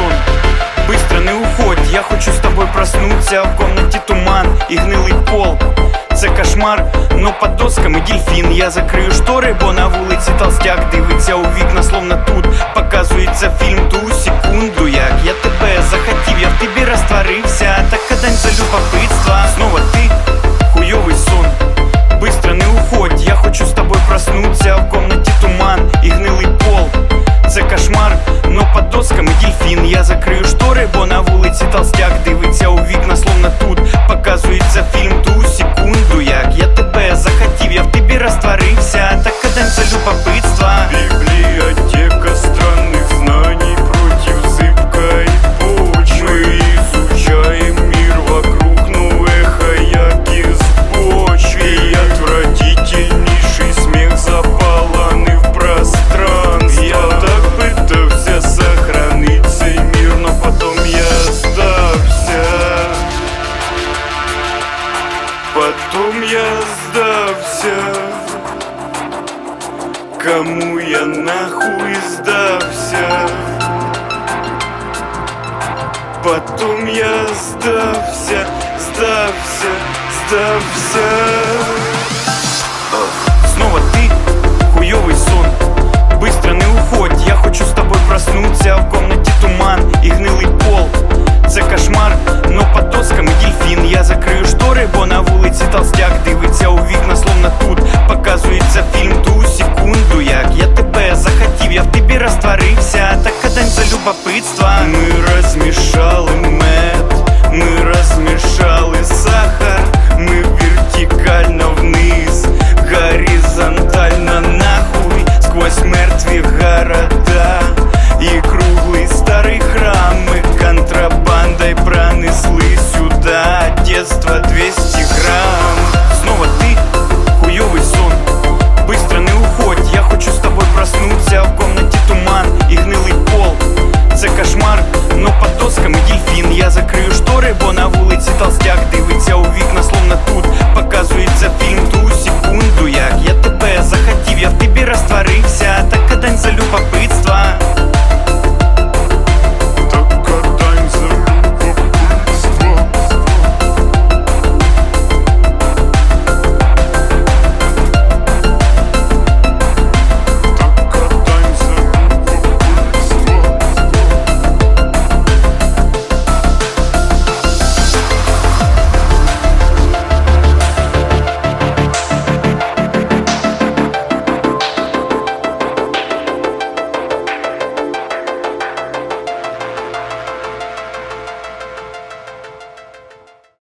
сон Быстро не уходь, я хочу с тобой проснуться В комнате туман и гнилый пол Це кошмар, но под досками дельфин. Я закрию штори, бо на улице толстяк Дивиться у вікна, словно тут Показується фильм. ту секунду, як я тебе Він я закрив. кому я нахуй сдався? Потом я сдався, сдався, сдався.